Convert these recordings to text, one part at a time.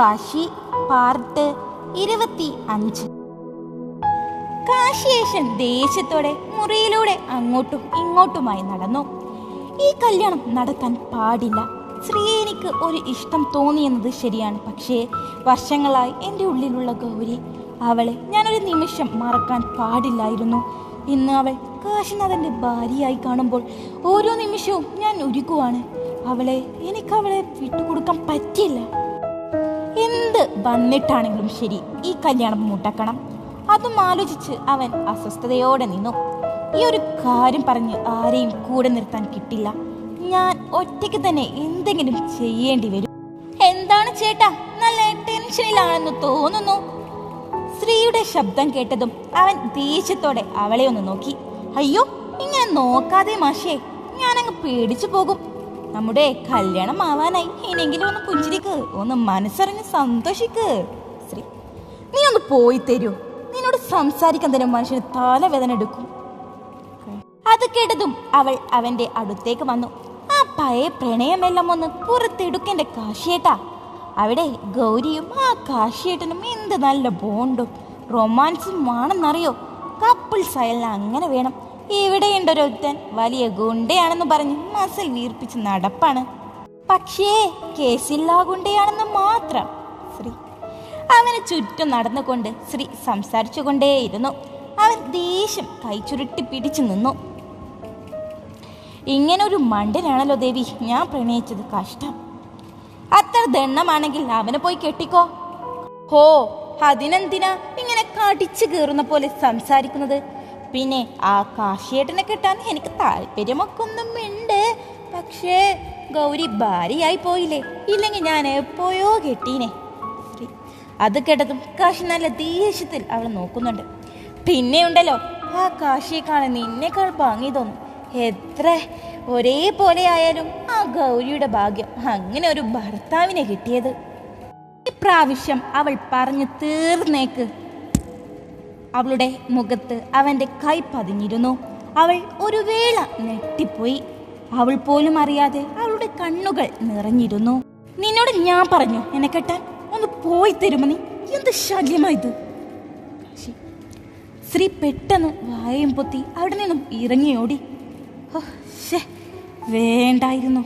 Kashi part ഇരുപത്തി അഞ്ച്. കാശിയേശൻ ദേഷ്യത്തോടെ മുറിയിലൂടെ അങ്ങോട്ടും ഇങ്ങോട്ടുമായി നടന്നു. ഈ കല്യാണം നടക്കാൻ പാടില്ല. ശ്രീ എനിക്ക് ഒരു ഇഷ്ടം തോന്നിയെന്നത് ശരിയാണ്. പക്ഷേ വർഷങ്ങളായി എന്റെ ഉള്ളിലുള്ള ഗൗരി അവളെ ഞാനൊരു നിമിഷം മറക്കാൻ പാടില്ലായിരുന്നു. ഇന്ന് അവൾ കാശിനാഥന്റെ ഭാര്യയായി കാണുമ്പോൾ ഓരോ നിമിഷവും ഞാൻ ഒരുക്കുവാണ്. അവളെ എനിക്ക് അവളെ വിട്ടുകൊടുക്കാൻ പറ്റില്ല വന്നിട്ടാണെങ്കിലും ശരി ഈ കല്യാണം മുട്ടക്കണം അതും ആലോചിച്ച് അവൻ അസ്വസ്ഥതയോടെ നിന്നു. ഈ ഒരു കാര്യം പറഞ്ഞ് ആരെയും കൂടെ നിർത്താൻ കിട്ടില്ല. ഞാൻ ഒറ്റയ്ക്ക് തന്നെ എന്തെങ്കിലും ചെയ്യേണ്ടി വരും. എന്താണ് ചേട്ടാ? നല്ല ടെൻഷനിലാണെന്ന് തോന്നുന്നു. സ്ത്രീയുടെ ശബ്ദം കേട്ടതും അവൻ ദേഷ്യത്തോടെ അവളെ ഒന്ന് നോക്കി. അയ്യോ ഇങ്ങനെ നോക്കാതെ മാഷേ ഞാനങ്ങ് പേടിച്ചു പോകും. നമ്മുടെ കല്യാണം ആവാനായി ഇനിയെങ്കിലും ഒന്ന് പുഞ്ചിരിക്ക് ഒന്ന് മനസ്സറിഞ്ഞ് സന്തോഷിക്ക്. ശ്രീ നീ ഒന്ന് പോയി തരൂ. നിന്നോട് സംസാരിക്കാൻ തന്നെ മനുഷ്യന് തലവേദന എടുക്കും. അത് കേട്ടതും അവൾ അവന്റെ അടുത്തേക്ക് വന്നു. ആ പഴയ പ്രണയമെല്ലാം ഒന്ന് പുറത്തെടുക്കേണ്ട കാശിയേട്ടാ. അവിടെ ഗൗരിയും ആ കാശിയേട്ടനും എന്ത് നല്ല ബോണ്ടും റൊമാൻസും ആണെന്നറിയോ? കപ്പിൾസ് ആയാലും അങ്ങനെ വേണം. ഇവിടെയുണ്ടൊരുത്തൻ വലിയ ഗുണ്ടയാണെന്ന് പറഞ്ഞ് മസിൽ വീർപ്പിച്ച് നടപ്പാണ്. പക്ഷേ കേസില്ലാ ഗുണ്ടയാണെന്ന് മാത്രം ശ്രീ. അവന് ചുറ്റും നടന്നുകൊണ്ട് ശ്രീ സംസാരിച്ചുകൊണ്ടേയിരുന്നു. അവൻ ദേഷ്യം കൈച്ചുരുട്ടി പിടിച്ചു നിന്നു. ഇങ്ങനെ ഒരു മണ്ടനാണല്ലോ ദേവി ഞാൻ പ്രണയിച്ചത് കഷ്ടം. അത്ര ദണ്ണമാണെങ്കിൽ അവനെ പോയി കെട്ടിക്കോ? ഹോ അതിനെന്തിനാ ഇങ്ങനെ കടിച്ചു കീറുന്ന പോലെ സംസാരിക്കുന്നത്? പിന്നെ ആ കാശിയേട്ടനെ കിട്ടാൻ എനിക്ക് താല്പര്യമൊക്കെ ഒന്നും ഉണ്ട് പക്ഷേ ഗൗരി ഭാര്യയായി പോയില്ലേ? ഇല്ലെങ്കിൽ ഞാൻ എപ്പോയോ കെട്ടീനെ. അത് കേട്ടതും കാശി നല്ല ദേഷ്യത്തിൽ അവൾ നോക്കുന്നുണ്ട്. പിന്നെ ഉണ്ടല്ലോ ആ കാണാൻ നിന്നേക്കാൾ ഭംഗി തോന്നും. എത്ര ഒരേപോലെ ആയാലും ആ ഗൗരിയുടെ ഭാഗ്യം അങ്ങനെ ഒരു ഭർത്താവിനെ കിട്ടിയത്. ഇപ്രാവശ്യം അവൾ പറഞ്ഞു തീർന്നേക്ക്. അവളുടെ മുഖത്ത് അവന്റെ കൈ പതിഞ്ഞിരുന്നു. അവൾ ഒരു വേള ഞെട്ടിപ്പോയി. അവൾ പോലും അറിയാതെ അവളുടെ കണ്ണുകൾ നിറഞ്ഞിരുന്നു. നിന്നോട് ഞാൻ പറഞ്ഞു എന്നെ കെട്ടാൻ ഒന്ന് പോയി തരുമെന്ന് എന്ത് ശല്യമായത് ശ്രീ പെട്ടെന്ന് വായും പൊത്തി അവിടെ നിന്നും ഇറങ്ങിയോടി വേണ്ടായിരുന്നു.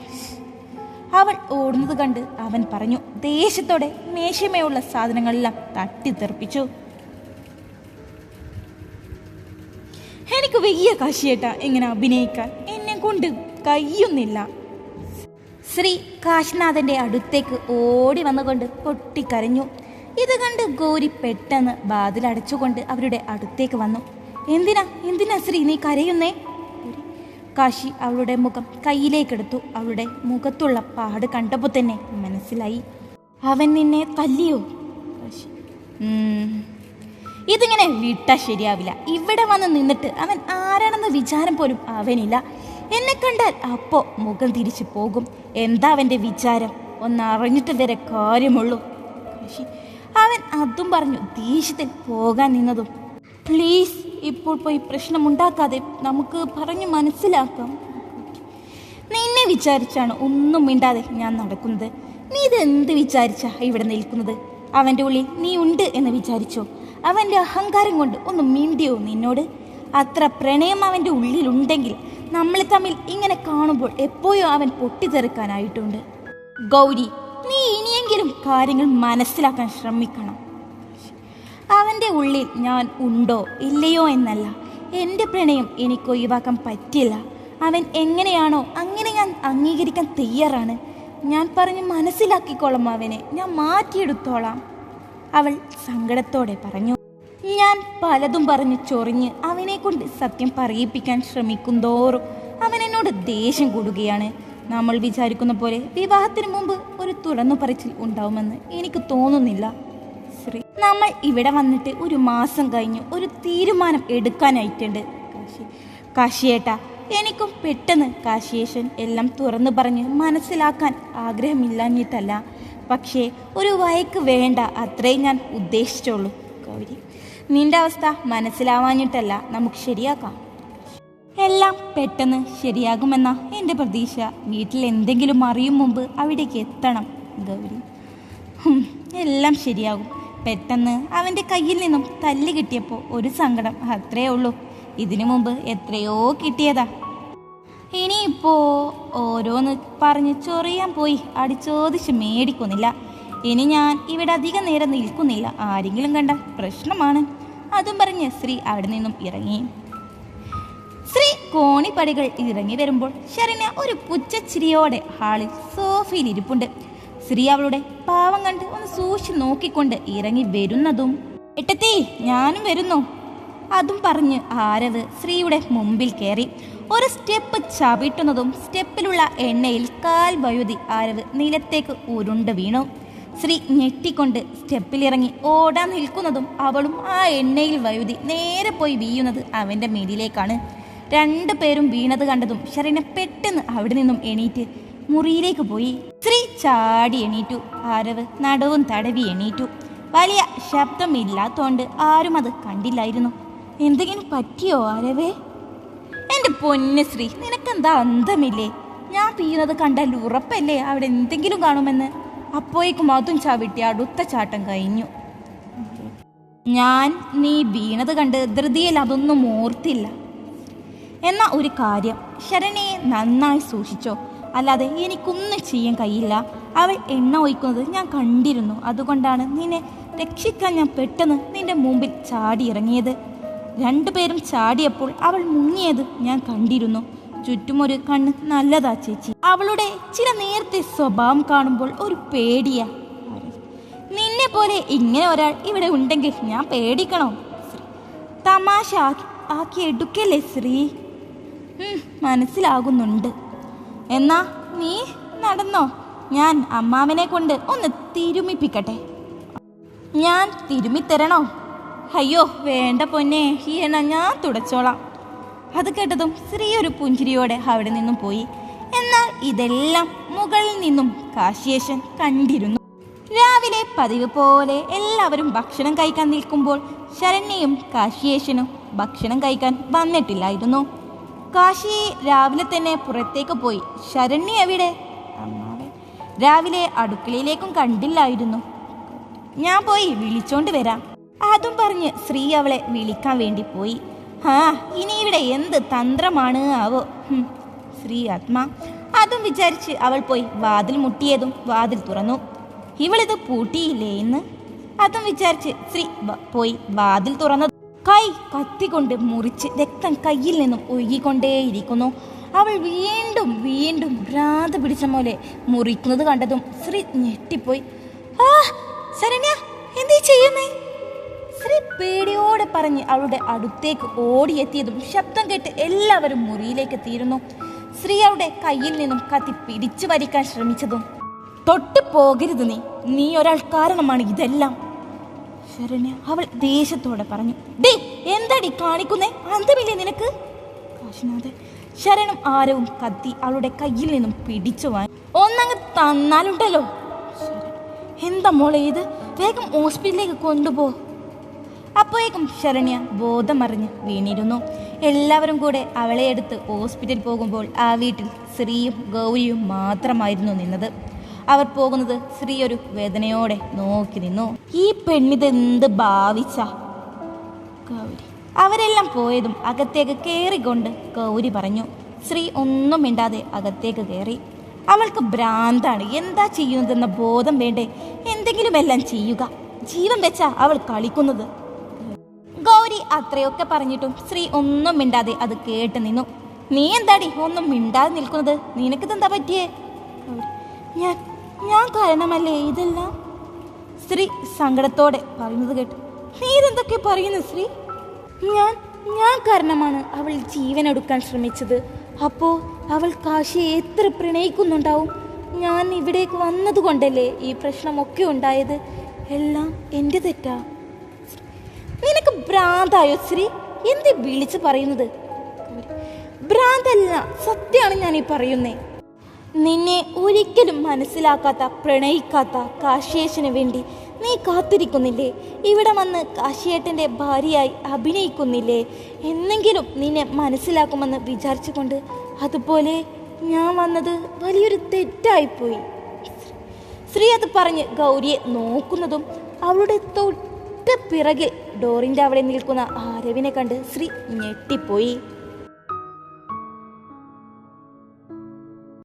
അവൾ ഓടുന്നത് കണ്ട് അവൻ പറഞ്ഞു ദേഷ്യത്തോടെ മേശമയുള്ള സാധനങ്ങളെല്ലാം തട്ടിത്തെറിപ്പിച്ചു. എനിക്ക് വയ്യ കാശിയേട്ട ഇങ്ങനെ അഭിനയിക്കാൻ? എന്നെ കൊണ്ട് കഴിയുന്നില്ല. ശ്രീ കാശിനാഥന്റെ അടുത്തേക്ക് ഓടി വന്നുകൊണ്ട് പൊട്ടിക്കരഞ്ഞു. ഇത് കണ്ട് ഗൗരി പെട്ടെന്ന് വാതിലടച്ചുകൊണ്ട് അവരുടെ അടുത്തേക്ക് വന്നു. എന്തിനാ? എന്തിനാ ശ്രീ നീ കരയുന്നേ? കാശി അവളുടെ മുഖം കയ്യിലേക്കെടുത്തു. അവളുടെ മുഖത്തുള്ള പാട് കണ്ടപ്പോൾ തന്നെ മനസ്സിലായി. അവൻ നിന്നെ തല്ലിയോ? കാശി. ഇതിങ്ങനെ വിട്ടാ ശരിയാവില്ല. ഇവിടെ വന്ന് നിന്നിട്ട് അവൻ ആരാണെന്ന് വിചാരം പോലും അവനില്ല. എന്നെ കണ്ടാൽ അപ്പോ മുഖം തിരിച്ചു പോകും. എന്താ അവന്റെ വിചാരം? ഒന്ന് അറിഞ്ഞിട്ട് വരെ കാര്യമുള്ളൂ അവൻ അതും പറഞ്ഞു ദേഷ്യത്തിൽ പോകാൻ നിന്നതും. പ്ലീസ് ഇപ്പോൾ പോയി പ്രശ്നമുണ്ടാക്കാതെ നമുക്ക് പറഞ്ഞു മനസ്സിലാക്കാം. നിന്നെ വിചാരിച്ചാണ് ഒന്നും മിണ്ടാതെ ഞാൻ നടക്കുന്നത്. നീ ഇത് എന്ത് വിചാരിച്ചാ ഇവിടെ നിൽക്കുന്നത്? അവന്റെ ഉള്ളിൽ നീ ഉണ്ട് എന്ന് വിചാരിച്ചോ? അവന്റെ അഹങ്കാരം കൊണ്ട് ഒന്ന് മിണ്ടിയോ നിന്നോട്? അത്ര പ്രണയം അവന്റെ ഉള്ളിലുണ്ടെങ്കിൽ നമ്മൾ തമ്മിൽ ഇങ്ങനെ കാണുമ്പോൾ എപ്പോഴും അവൻ പൊട്ടിത്തെറുക്കാനായിട്ടുണ്ട്. ഗൗരി നീ ഇനിയെങ്കിലും കാര്യങ്ങൾ മനസ്സിലാക്കാൻ ശ്രമിക്കണം. അവന്റെ ഉള്ളിൽ ഞാൻ ഉണ്ടോ ഇല്ലയോ എന്നല്ല. എന്റെ പ്രണയം എനിക്ക് ഒഴിവാക്കാൻ പറ്റില്ല. അവൻ എങ്ങനെയാണോ അങ്ങനെ ഞാൻ അംഗീകരിക്കാൻ തയ്യാറാണ്. ഞാൻ പറഞ്ഞ് മനസ്സിലാക്കിക്കോളാം അവനെ. ഞാൻ മാറ്റിയെടുത്തോളാം. അവൾ സങ്കടത്തോടെ പറഞ്ഞു. ഞാൻ പലതും പറഞ്ഞ് ചൊറിഞ്ഞ് അവനെ കൊണ്ട് സത്യം പറയിപ്പിക്കാൻ ശ്രമിക്കും തോറും അവൻ എന്നോട് ദേഷ്യം കൂടുകയാണ്. നമ്മൾ വിചാരിക്കുന്ന പോലെ വിവാഹത്തിന് മുമ്പ് ഒരു തുറന്നു പറച്ചിൽ ഉണ്ടാവുമെന്ന് എനിക്ക് തോന്നുന്നില്ല. ശ്രീ നമ്മൾ ഇവിടെ വന്നിട്ട് ഒരു മാസം കഴിഞ്ഞ് ഒരു തീരുമാനം എടുക്കാനായിട്ടുണ്ട്. കാശി കാശിയേട്ടാ എനിക്കും പെട്ടെന്ന് കാശിയേശൻ എല്ലാം തുറന്നു പറഞ്ഞ് മനസ്സിലാക്കാൻ ആഗ്രഹമില്ലാഞ്ഞിട്ടല്ല. പക്ഷേ ഒരു വയക്ക് വേണ്ട അത്രേ ഞാൻ ഉദ്ദേശിച്ചോളൂ ഗൗരി നിന്റെ അവസ്ഥ മനസ്സിലാവാഞ്ഞിട്ടല്ല നമുക്ക് ശരിയാക്കാം. എല്ലാം പെട്ടെന്ന് ശരിയാകുമെന്ന എന്റെ പ്രതീക്ഷ. വീട്ടിൽ എന്തെങ്കിലും അറിയും മുമ്പ് അവിടേക്ക് എത്തണം ഗൗരി. എല്ലാം ശരിയാകും. പെട്ടെന്ന് അവന്റെ കയ്യിൽ നിന്നും തല്ല് കിട്ടിയപ്പോൾ ഒരു സങ്കടം അത്രേ ഉള്ളൂ. ഇതിനു മുമ്പ് എത്രയോ കിട്ടിയതാ. ഇനിയിപ്പോ ഓരോന്ന് പറഞ്ഞ് ചൊറിയാൻ പോയി. അടിച്ചോദിച്ച് മേടിക്കുന്നില്ല. ഇനി ഞാൻ ഇവിടെ അധികം നേരം നിൽക്കുന്നില്ല. ആരെങ്കിലും കണ്ട പ്രശ്നമാണ്. അതും പറഞ്ഞ് ശ്രീ അവിടെ നിന്നും ഇറങ്ങി. ശ്രീ കോണിപ്പടികൾ ഇറങ്ങി വരുമ്പോൾ ശരണ്യ ഒരു പുച്ചച്ചിരിയോടെ ഹാളിൽ സോഫയിൽ ഇരിപ്പുണ്ട്. ശ്രീ അവളുടെ പാവം കണ്ട് ഒന്ന് സൂക്ഷിച്ച് നോക്കിക്കൊണ്ട് ഇറങ്ങി വരുന്നതും എട്ടത്തി ഞാനും വരുന്നു. അതും പറഞ്ഞ് ആരവ് ശ്രീയുടെ മുമ്പിൽ കയറി. ഒരു സ്റ്റെപ്പ് ചവിട്ടുന്നതും സ്റ്റെപ്പിലുള്ള എണ്ണയിൽ കാൽ വഴുതി ആരവ് നിലത്തേക്ക് ഉരുണ്ട് വീണു. ശ്രീ ഞെട്ടിക്കൊണ്ട് സ്റ്റെപ്പിലിറങ്ങി ഓടാൻ നിൽക്കുന്നതും അവളും ആ എണ്ണയിൽ വഴുതി നേരെ പോയി വീയുന്നത് അവന്റെ മേലിലേക്കാണ് രണ്ടു പേരും വീണത് കണ്ടതും ശരണ്യ പെട്ടെന്ന് അവിടെ നിന്നും എണീറ്റ് മുറിയിലേക്ക് പോയി. ശ്രീ ചാടി എണീറ്റു ആരവ് നടവും തടവി എണീറ്റു. വലിയ ശബ്ദമില്ലാത്തോണ്ട് ആരും അത് കണ്ടില്ലായിരുന്നു. എന്തെങ്കിലും പറ്റിയോ ആരവേ? എന്റെ പൊന്ന് ശ്രീ നിനക്കെന്താ അന്തമില്ലേ? ഞാൻ വീണത് കണ്ടാൽ ഉറപ്പല്ലേ? അവിടെ എന്തെങ്കിലും കാണുമെന്ന്. അപ്പോഴേക്കും അതും ചവിട്ടി അടുത്ത ചാട്ടം കഴിഞ്ഞു. ഞാൻ നീ വീണത് കണ്ട് ധൃതിയിൽ അതൊന്നും ഓർത്തില്ല. എന്നാ ഒരു കാര്യം ശരണയെ നന്നായി സൂക്ഷിച്ചോ. അല്ലാതെ എനിക്കൊന്നും ചെയ്യാൻ കഴിയില്ല. അവൾ എണ്ണ ഒഴിക്കുന്നത് ഞാൻ കണ്ടിരുന്നു. അതുകൊണ്ടാണ് നിന്നെ രക്ഷിക്കാൻ ഞാൻ പെട്ടെന്ന് നിന്റെ മുമ്പിൽ ചാടി ഇറങ്ങിയത് രണ്ടുപേരും ചാടിയപ്പോൾ അവൾ മുങ്ങിയത് ഞാൻ കണ്ടിരുന്നു. ചുറ്റുമൊരു കണ്ണ് നല്ലതാ ചേച്ചി. അവളുടെ ചില നേരത്തെ സ്വഭാവം കാണുമ്പോൾ ഒരു പേടിയാ. നിന്നെ പോലെ ഇങ്ങനെ ഒരാൾ ഇവിടെ ഉണ്ടെങ്കിൽ ഞാൻ പേടിക്കണോ? തമാശ ആക്കി ആക്കി എടുക്കല്ലേ ശ്രീ? മനസ്സിലാകുന്നുണ്ട്. എന്നാ നീ നടന്നോ? ഞാൻ അമ്മാവിനെ കൊണ്ട് ഒന്ന് തിരുമിപ്പിക്കട്ടെ. ഞാൻ തിരുമിത്തരണോ? അയ്യോ വേണ്ട പൊന്നെ. ഈ എണ്ണ ഞാൻ തുടച്ചോളാം. അത് കേട്ടതും ശ്രീ ഒരു പുഞ്ചിരിയോടെ അവിടെ നിന്നും പോയി. ഇതെല്ലാം മുകളിൽ നിന്നും കാശിയേശൻ കണ്ടിരുന്നു. രാവിലെ പതിവ് പോലെ എല്ലാവരും ഭക്ഷണം കഴിക്കാൻ നിൽക്കുമ്പോൾ ശരണ്യയും കാശിയേശനും ഭക്ഷണം കഴിക്കാൻ വന്നിട്ടില്ലായിരുന്നു. കാശി രാവിലെ തന്നെ പുറത്തേക്ക് പോയി ശരണ്യ എവിടെ? രാവിലെ അടുക്കളയിലേക്കും കണ്ടില്ലായിരുന്നു. ഞാൻ പോയി വിളിച്ചോണ്ട് വരാം. അതും പറഞ്ഞ് ശ്രീ അവളെ വിളിക്കാൻ വേണ്ടി പോയി. ആ ഇനി ഇവിടെ എന്ത് തന്ത്രമാണ് ആവോ? ശ്രീ ആത്മ അതും വിചാരിച്ച് അവൾ പോയി വാതിൽ മുട്ടിയതും വാതിൽ തുറന്നു. ഇവളിത് പൂട്ടിയില്ലേ എന്ന് അതും വിചാരിച്ച് ശ്രീ പോയി വാതിൽ തുറന്നു. കൈ കത്തിക്കൊണ്ട് മുറിച്ച് രക്തം കയ്യിൽ നിന്നും ഒഴുകിക്കൊണ്ടേയിരിക്കുന്നു. അവൾ വീണ്ടും വീണ്ടും ഭ്രാന്ത് പിടിച്ച പോലെ മുറിക്കുന്നത് കണ്ടതും ശ്രീ ഞെട്ടിപ്പോയി. ആ ശരണ്യ എന്തേ ചെയ്യുന്നേ? ശ്രീ പേടിയോടെ പറഞ്ഞ് അവളുടെ അടുത്തേക്ക് ഓടിയെത്തിയതും ശബ്ദം കേട്ട് എല്ലാവരും മുറിയിലേക്ക് എത്തിയിരുന്നു. ശ്രീ അവളുടെ കയ്യിൽ നിന്നും കത്തി പിടിച്ചു വലിക്കാൻ ശ്രമിച്ചതും. തൊട്ട് പോകരുത് നീ. നീ ഒരാൾ കാരണമാണ് ഇതെല്ലാം. ശരണ്യ അവൾ ദേഷ്യത്തോടെ പറഞ്ഞു. ഡേ എന്താടി കാണിക്കുന്നേ? അന്തമില്ലേ നിനക്ക്? കാശിനാഥൻ ശരണം ആരവും കത്തി അവളുടെ കയ്യിൽ നിന്നും പിടിച്ചു വാങ്ങി ഒന്നങ്ങ് തന്നാലുണ്ടല്ലോ. എന്താ മോളെ ഇത്? വേഗം ഹോസ്പിറ്റലിലേക്ക് കൊണ്ടുപോ. അപ്പോഴേക്കും ശരണ്യ ബോധമറിഞ്ഞ് വീണിരുന്നു. എല്ലാവരും കൂടെ അവളെ എടുത്ത് ഹോസ്പിറ്റലിൽ പോകുമ്പോൾ ആ വീട്ടിൽ ശ്രീയും ഗൗരിയും മാത്രമായിരുന്നു നിന്നത്. അവർ പോകുന്നത് ശ്രീ ഒരു വേദനയോടെ നോക്കി നിന്നു. ഈ പെണ്ണിത് എന്ത് ഭാവിച്ച? ഗൗരി. അവരെല്ലാം പോയതും അകത്തേക്ക് കയറിക്കൊണ്ട് ഗൗരി പറഞ്ഞു ശ്രീ ഒന്നും മിണ്ടാതെ അകത്തേക്ക് കയറി അവൾക്ക് ഭ്രാന്താണ്. എന്താ ചെയ്യുന്നതെന്ന ബോധം വേണ്ടേ? എന്തെങ്കിലുമെല്ലാം ചെയ്യുക. ജീവൻ വെച്ചാ അവൾ കളിക്കുന്നത്. അത്രയൊക്കെ പറഞ്ഞിട്ടും ശ്രീ ഒന്നും മിണ്ടാതെ അത് കേട്ട് നിന്നു. നീ എന്താടി ഒന്നും മിണ്ടാതെ നിൽക്കുന്നത്? നിനക്കിതെന്താ പറ്റിയേ? ഞാൻ ഞാൻ കാരണമല്ലേ ഇതെല്ലാം? ശ്രീ സങ്കടത്തോടെ പറയുന്നത് കേട്ടു. നീ ഇതെന്തൊക്കെ പറയുന്നു ശ്രീ? ഞാൻ ഞാൻ കാരണമാണ് അവൾ ജീവൻ എടുക്കാൻ ശ്രമിച്ചത്. അപ്പോ അവൾ കാശിയെ എത്ര പ്രണയിക്കുന്നുണ്ടാവും? ഞാൻ ഇവിടേക്ക് വന്നതുകൊണ്ടല്ലേ ഈ പ്രശ്നമൊക്കെ ഉണ്ടായത്? എല്ലാം എന്റെ തെറ്റാ. നിനക്ക് ഭ്രാന്തായോ ശ്രീ എന്തി വിളിച്ച് പറയുന്നത്? ഭ്രാന്തല്ല സത്യമാണ് ഞാൻ ഈ പറയുന്നേ. നിന്നെ ഒരിക്കലും മനസ്സിലാക്കാത്ത പ്രണയിക്കാത്ത കാശിയേശന് വേണ്ടി നീ കാത്തിരിക്കുന്നില്ലേ? ഇവിടെ വന്ന് കാശിയേട്ടന്റെ ഭാര്യയായി അഭിനയിക്കുന്നില്ലേ? എന്നെങ്കിലും നിന്നെ മനസ്സിലാക്കുമെന്ന് വിചാരിച്ചുകൊണ്ട് അതുപോലെ ഞാൻ വന്നത് വലിയൊരു തെറ്റായിപ്പോയി. ശ്രീ അത് പറഞ്ഞ് ഗൗരിയെ നോക്കുന്നതും അവളുടെ തൊട്ട് പിറകിൽ ഡോറിന്റെ അവിടെ നിൽക്കുന്ന ആരവിനെ കണ്ട് ശ്രീ ഞെട്ടിപ്പോയി.